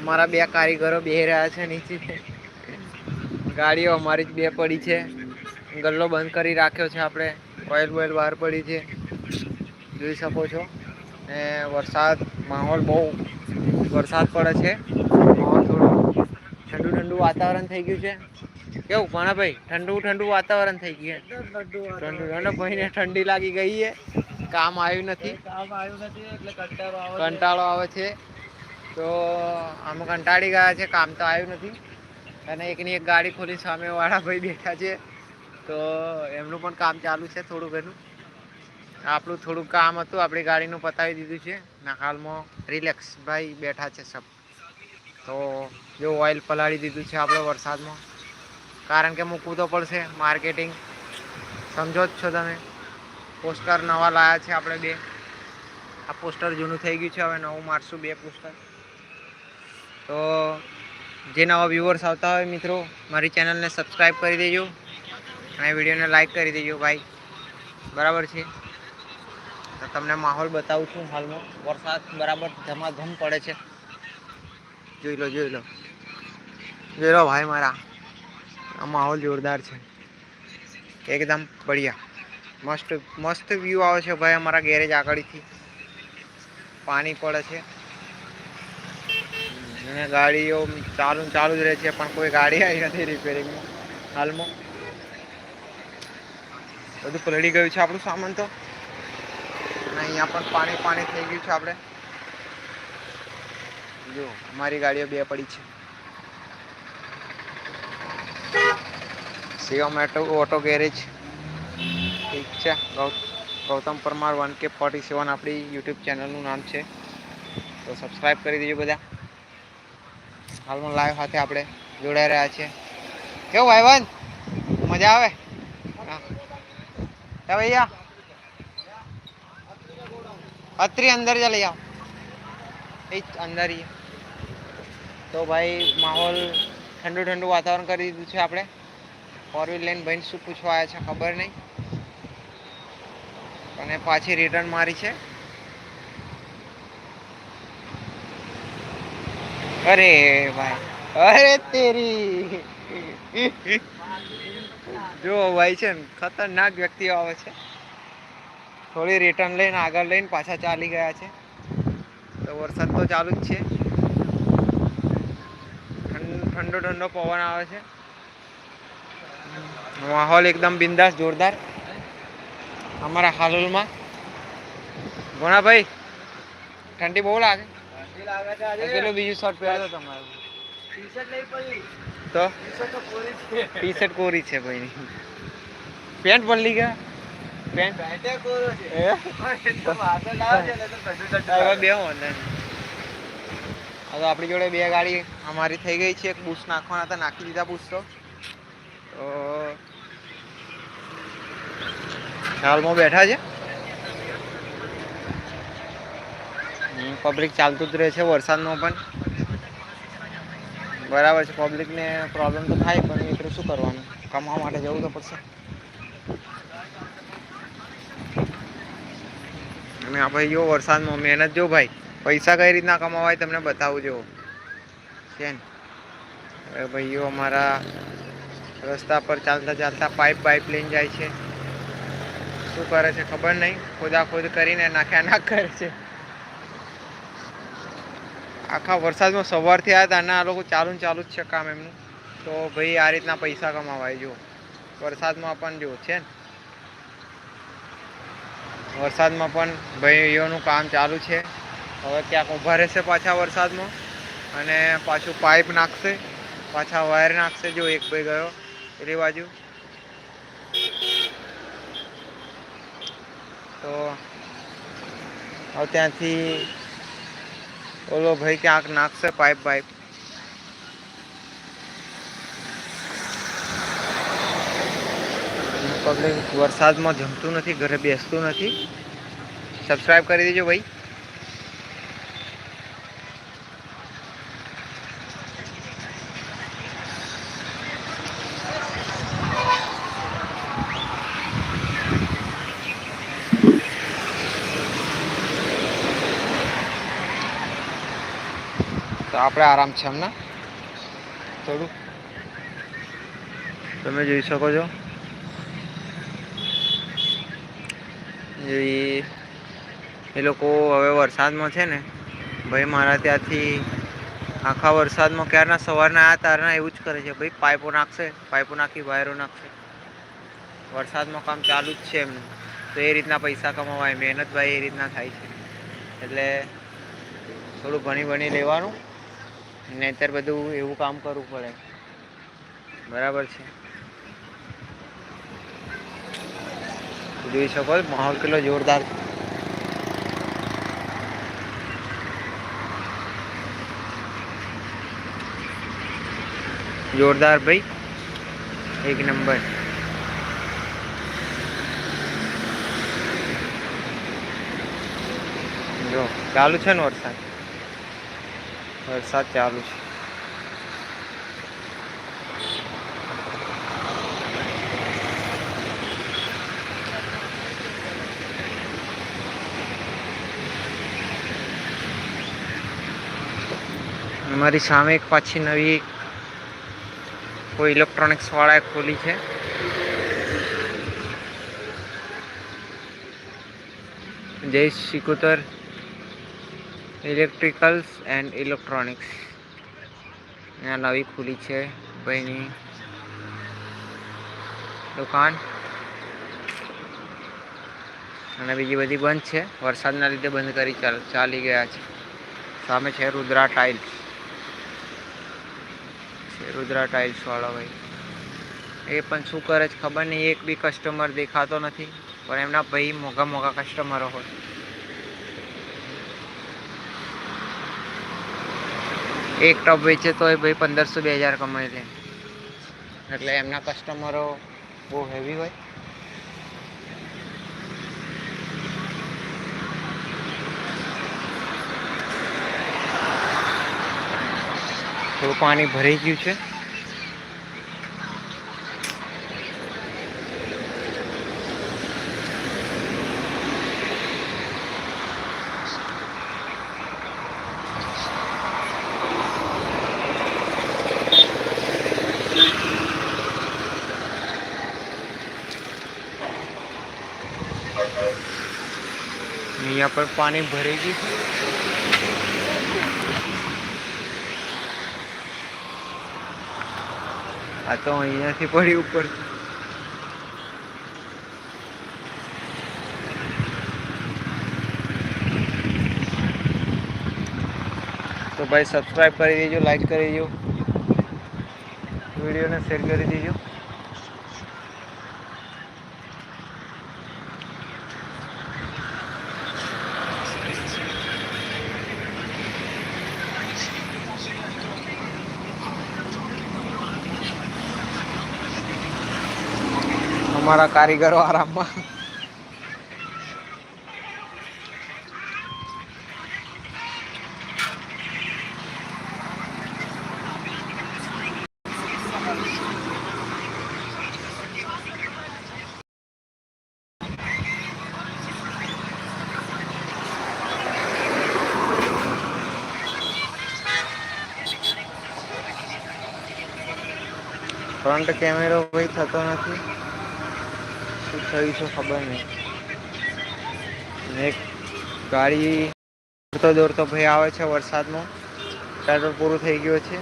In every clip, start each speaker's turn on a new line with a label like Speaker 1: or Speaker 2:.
Speaker 1: અમારા બે કારીગરો બે રહ્યા છે નીચે. ગાડીઓ અમારી જ બે પડી છે. ગલ્લો બંધ કરી રાખ્યો છે આપણે. ઓઇલ બોઇલ બહાર પડી છે. જોઈ શકો છો. ને વરસાદ માહોલ બહુ વરસાદ પડે છે. માહોલ થોડું ઠંડુ ઠંડુ વાતાવરણ થઈ ગયું છે. કેવું ભાઈ? ઠંડુ ઠંડુ વાતાવરણ થઈ ગયું ઠંડુ ઠંડુ ભાઈને ઠંડી લાગી ગઈ છે. કામ આવ્યું નથી.
Speaker 2: કામ આવ્યું નથી એટલે કંટાળો આવે છે.
Speaker 1: તો અમે કંટાળી ગયા છે, કામ તો આવ્યું નથી. અને એકની એક ગાડી ખોલી સામેવાળા ભાઈ બેઠા છે. તો એમનું પણ કામ ચાલુ છે થોડું ઘણું. આપણું થોડું કામ હતું, આપણી ગાડીનું પતાવી દીધું છે. ના હાલમાં રિલેક્સ ભાઈ બેઠા છે સબ. તો જો ઓઇલ પલાળી દીધું છે આપણે વરસાદમાં. કારણ કે મૂકવું તો પડશે માર્કેટિંગ સમજો જ છો તમે. પોસ્ટર નવા લાયા છે આપણે બે. આ પોસ્ટર જૂનું થઈ ગયું છે, હવે નવું મારશું બે પોસ્ટર. તો જે નવા વ્યૂવર્સ આવતા હોય મિત્રો, મારી ચેનલને સબસ્ક્રાઈબ કરી દેજો અને વિડીયોને લાઈક કરી દેજો ભાઈ. બરાબર છે? તો તમને માહોલ બતાવું છું હાલમાં. વરસાદ બરાબર ધમાધમ પડે છે. જોઈ લો જોઈ લો. જોઈ લો ભાઈ મારા. આ માહોલ જોરદાર છે. એકદમ બઢિયા. મસ્ત મસ્ત વ્યૂ આવે છે ભાઈ અમારા ગેરેજ આગળથી. પાણી પડે છે. અને ગાડીઓ ચાલુ ચાલુ જ રહે છે, પણ કોઈ ગાડી આવી નથી રિપેરિંગમાં હાલમાં. બધું પલળી ગયું છે આપણું સામાન તો. અહીંયા પણ પાણી પાણી થઈ ગયું છે આપણે. જો, અમારી ગાડીઓ બે પડી છે. શિવમ ઓટો ઓટો ગેરેજ ઠીક છે. ગૌતમ પરમાર વન કે ફોર્ટી સેવન આપણી યુટ્યુબ ચેનલનું નામ છે. તો સબસ્ક્રાઈબ કરી દેજો બધા. હાલમાં લાઈવ સાથે આપણે જોડાઈ રહ્યા છીએ. કેવું ભાઈબંધ? મજા આવે? હા. ભૈયા. અત્રી અંદર જ લઈ આવ. એ અંદર તો ભાઈ, માહોલ ઠંડુ ઠંડુ વાતાવરણ કરી દીધું છે આપણે. ફોર વ્હીલ લઈને ભાઈને શું પૂછવા આવ્યા છે ખબર નહીં. અને પાછી રિટર્ન મારી છે. અરે ભાઈ, અરે તેરી. જો ભાઈ છે ને, ખતરનાક વ્યક્તિઓ આવે છે. થોડી રિટર્ન લઈને આગળ લઈને પાછા ચાલી ગયા છે. તો વરસાદ તો ચાલુ જ છે. ઠંડો ઠંડો પવન આવે છે. માહોલ એકદમ બિંદાસ, જોરદાર. અમારા હાલોલમાં. ભોણાભાઈ ઠંડી બહુ લાગે. પેલું બીજું શર્ટ પહેર્યો તમારું?
Speaker 2: નહીં પડી.
Speaker 1: તો. ટી શર્ટ કોરી છે. ભાઈ. પેન્ટ બદલી ગયા પેન્ટ
Speaker 2: કોરો છે. પણ લાગે.
Speaker 1: બે ઓનલાઈન હવે આપણી જોડે બે ગાડી અમારી થઈ ગઈ છે. એક બુશ નાખવાના હતા નાખી દીધા બુશ તો હાલમાં બેઠા છે? પબ્લિક ચાલતું જ રહે છે વરસાદમાં પણ. બરાબર છે પબ્લિકને પ્રોબ્લેમ તો થાય, પણ મિત્રો શું કરવાનું? કમાવા માટે જવું તો પડશે. અને આ ભાઈ જો વરસાદમાં મહેનત જો ભાઈ, પૈસા કઈ રીતના કમાવાય તમને બતાવું જો છે ને? ભાઈઓ અમારા રસ્તા પર ચાલતા ચાલતા પાઇપ પાઇપ લઈને જાય છે. શું કરે છે ખબર નહીં? ખોદાખોદ કરીને નાખ્યા, નાખ કરે છે. આખા વરસાદમાં સવારથી આવ્યા હતા અને આ લોકો ચાલુ ચાલુ જ છે કામ એમનું. તો ભાઈ આ રીતના પૈસા કમાવાય જો. વરસાદમાં પણ જો છે ને. વરસાદમાં પણ ભાઈઓનું કામ ચાલુ છે. હવે ક્યાંક ઊભા રહેશે પાછા વરસાદમાં અને પાછું પાઇપ નાખશે. પાછા વાયર નાખશે જો એક ભાઈ ગયો એટલી બાજુ. તો હવે ત્યાંથી ઓલો ભાઈ, ક્યાંક નાખશે પાઇપ પાઇપ પબ્લિક વરસાદમાં જમતું નથી, ઘરે બેસતું નથી. સબસ્ક્રાઈબ કરી દેજો ભાઈ. તો આપણે આરામ છે હમણાં થોડું. તમે જોઈ શકો છો. એ એ લોકો હવે વરસાદમાં છે ને, ભાઈ મારા ત્યાંથી આખા વરસાદમાં ક્યારના સવારના આ તારના એવું જ કરે છે. ભાઈ પાઇપો નાખશે, પાઇપો નાખી વાયરો નાખશે. વરસાદમાં કામ ચાલુ જ છે એમનું. તો એ રીતના પૈસા કમાવાય. મહેનત ભાઈ એ રીતના થાય છે. એટલે થોડું ભણી ભણી લેવાનું. નહીંતર બધું એવું કામ કરવું પડે. બરાબર છે. જોઈ શકો માહોલ કેટલો જોરદાર જોરદાર ભાઈ, એક નંબર. જો, ચાલુ છે ને વરસાદ? વરસાદ ચાલુ છે અમારી સામે એક પાછી નવી કોઈ ઇલેક્ટ્રોનિક્સ વાળાએ ખોલી છે. જય શિકોતર ઇલેક્ટ્રિકલ્સ એન્ડ ઇલેક્ટ્રોનિક્સ ત્યાં નવી ખુલી છે ભાઈની દુકાન અને બીજી બધી બંધ છે. વરસાદના લીધે બંધ કરી ચાલ ગયા છે. સામે છે રુદ્રા ટાઇલ્સ. છે રુદ્રા ટાઇલ્સ વાળા ભાઈ. એ પણ શું કરે છે ખબર નહીં, એક બી કસ્ટમર દેખાતો નથી. પણ એમના ભાઈ મોંઘા મોંઘા કસ્ટમરો હોય. એક ટપ વેચે તો એ ભાઈ પંદરસો બે હજાર કમાઈ લે. એટલે એમના કસ્ટમરો બહુ હેવી હોય. થોડું પાણી ભરાઈ ગયું છે. પર પાણી ભરી ગયું આ તો અહીંયાથી પડી ઉપર તો ભાઈ સબસ્ક્રાઈબ કરી દેજો લાઈક કરી દેજો વિડીયોને શેર કરી દેજો અમારા કારીગરો આરામમાં ફ્રન્ટ કેમેરો ભાઈ થતો નથી. શું થયું છે ખબર નહીં. એક ગાડી દોડતો દોડતો ભાઈ આવે છે વરસાદમાં પેટ્રોલ પૂરું થઈ ગયું છે.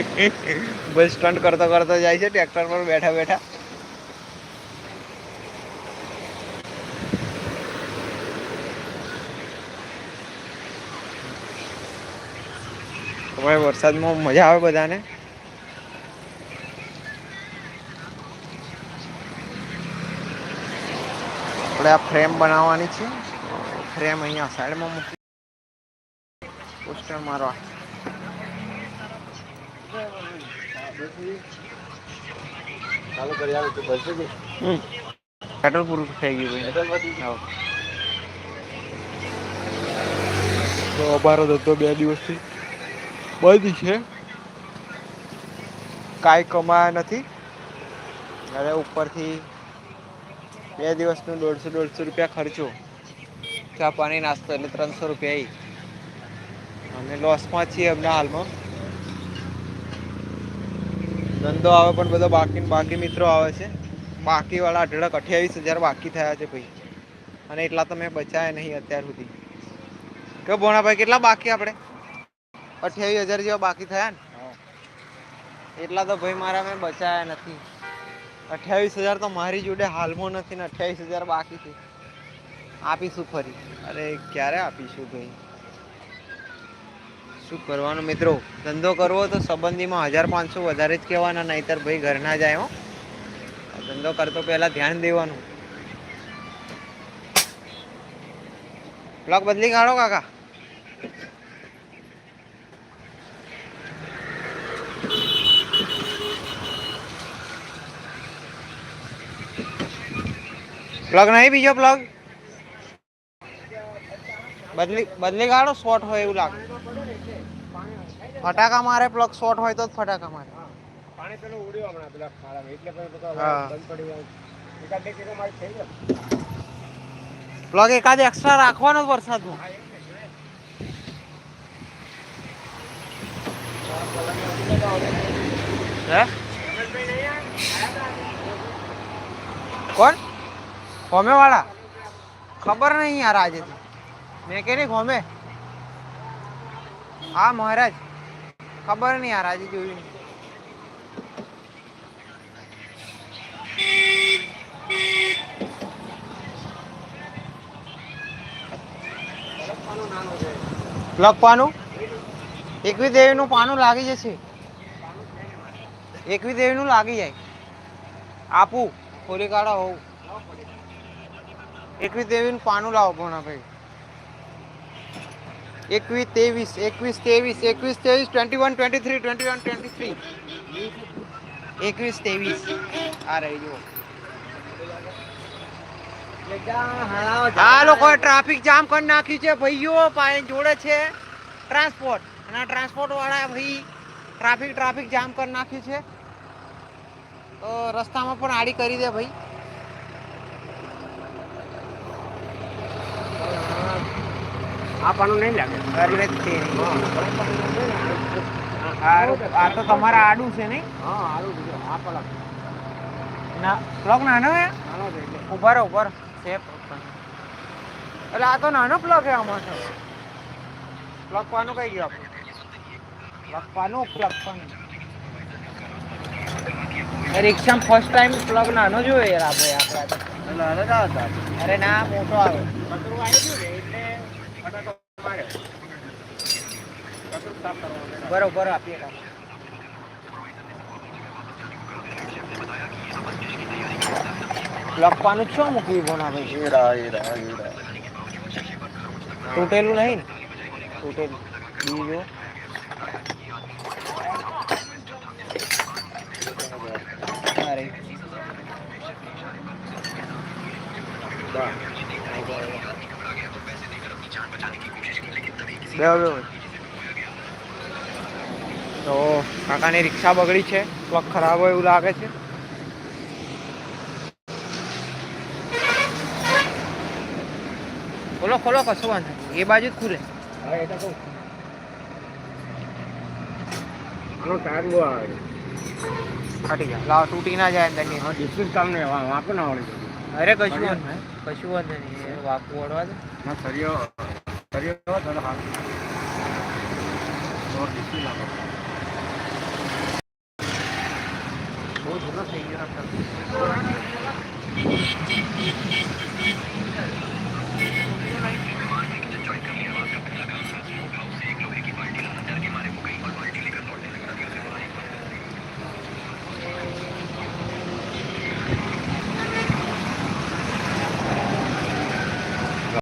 Speaker 1: બસ સ્ટન્ટ કરતો કરતો જાય છે ટ્રેક્ટર પર બેઠા બેઠા. ભાઈ વરસાદમાં મજા આવે બધાને. આપણે આ ફ્રેમ બનાવવાની છે. ફ્રેમ અહીંયા સાઈડમાં મૂકી પોસ્ટર મારવા.
Speaker 2: ચાલુ કરી આવે તો કે?
Speaker 1: પેટ્રોલ પૂરું થઈ ગયું ભાઈ. તો અમારો ધંધો બે દિવસથી. બંધ છે. કાંઈ કમાયા નથી. અરે ઉપરથી બે દિવસનું દોઢસો દોઢસો રૂપિયા ખર્ચો. ચા પાણી, નાસ્તો એટલે ત્રણસો રૂપિયા અને લોસમાં છીએ હમણાં હાલમાં. ધંધો આવે પણ બધો બાકી બાકી મિત્રો આવે છે. બાકીવાળા અઢળક અઠ્યાવીસ હજાર બાકી થયા છે ભાઈ. અને એટલા તો મેં બચાયા નહીં અત્યાર સુધી. કે ભોણાભાઈ, કેટલા બાકી આપણે અઠ્યાવીસ હજાર જેવા બાકી થયા ને? એટલા તો ભાઈ મારા મેં બચાયા નથી. અઠ્યાવીસ હજાર તો મારી જોડે હાલમાં નથી ને અઠ્યાવીસ હજાર બાકી છે. આપીશું ફરી. અરે ક્યારે આપીશું ભાઈ? શું કરવાનું મિત્રો? ધંધો કરવો તો સંબંધીમાં હજાર પાંચસો વધારે જ કહેવાના નહીતર ભાઈ ઘર ના જાય હો. ધંધો કરતો પહેલા ધ્યાન દેવાનું. બ્લોક બદલી કાઢો કાકા. પ્લગ નહીં, બીજો પ્લગ બદલી બદલી કાઢો શોર્ટ હોય એવું લાગે. ફટાકા મારે પ્લગ શોર્ટ હોય તો જ ફટાકા મારે. પ્લગ એકાદ એક્સ્ટ્રા રાખવાનો વરસાદમાં હે? કોણ? હોમે વાળા? ખબર નહીં યાર આજે મેં કે નહીં હોમે હા, મહારાજ. ખબર નહીં યાર આજે જોયું પાનું એકવી દેવીનું પાનું લાગી જશે. એકવી દેવીનું લાગી જાય. આપું ખોલી કાઢો હોવું એકવીસ દેવીનું પાનું લાવો ભોણા ભાઈ. એકવીસ ત્રેવીસ એકવીસ ત્રેવીસ એકવીસ ત્રેવીસ twenty one twenty three twenty one twenty three એકવીસ ત્રેવીસ. આ રહી જુઓ. આ લોકોએ ટ્રાફિક જામ કરી નાખ્યું છે, ભાઈઓ પાસે જોડે છે. ટ્રાન્સપોર્ટ. અને ટ્રાન્સપોર્ટ વાળા ભાઈ ટ્રાફિક ટ્રાફિક જામ કરી નાખ્યું છે. તો રસ્તામાં પણ આડી કરી દે ભાઈ.
Speaker 2: આ પાનું નહીં લાગે.
Speaker 1: જ છે. આ તો તમારા આડું છે નહીં?
Speaker 2: હા આડું છે. આ પલક
Speaker 1: ના પ્લગ નાનો હે
Speaker 2: નાનો છે એટલે.
Speaker 1: ઊભા રહો ઊભા છે એટલે આ તો નાનો પ્લગ હે આમાં તો. પ્લગ પાનું કઈ ગયો આપણે? પ્લગ પાનું પ્લગ પાનું રિક્ષામાં ફર્સ્ટ ટાઈમ પ્લગ નાનો જોયો યાર આપણે આપણા તો. અરે ના મોટો આવે.
Speaker 2: કચરું આવી ગયું કરવાનું
Speaker 1: બરોબર આપીએ લખવાનું પાનું છો મૂકવી બોના છે
Speaker 2: હીરા હીરા
Speaker 1: તૂટેલું નહીં ને? તૂટેલું. બીજું અરે બે તો કાકાની રિક્ષા બગડી છે પ્લગ ખરાબ હોય એવું લાગે છે. ખોલો ખોલો કશું વાંધો. એ બાજુ જ ખુલે. લાવ તૂટી ના જાય અંદરની
Speaker 2: હા ડિસ્પ્લે કામ નહીં વાંકો ના આવડે.
Speaker 1: અરે કશું વાંધો નહીં. કશું વાંધો નહીં. વાકું વળવા દે.
Speaker 2: ના સરિયો સરિયો હોય તો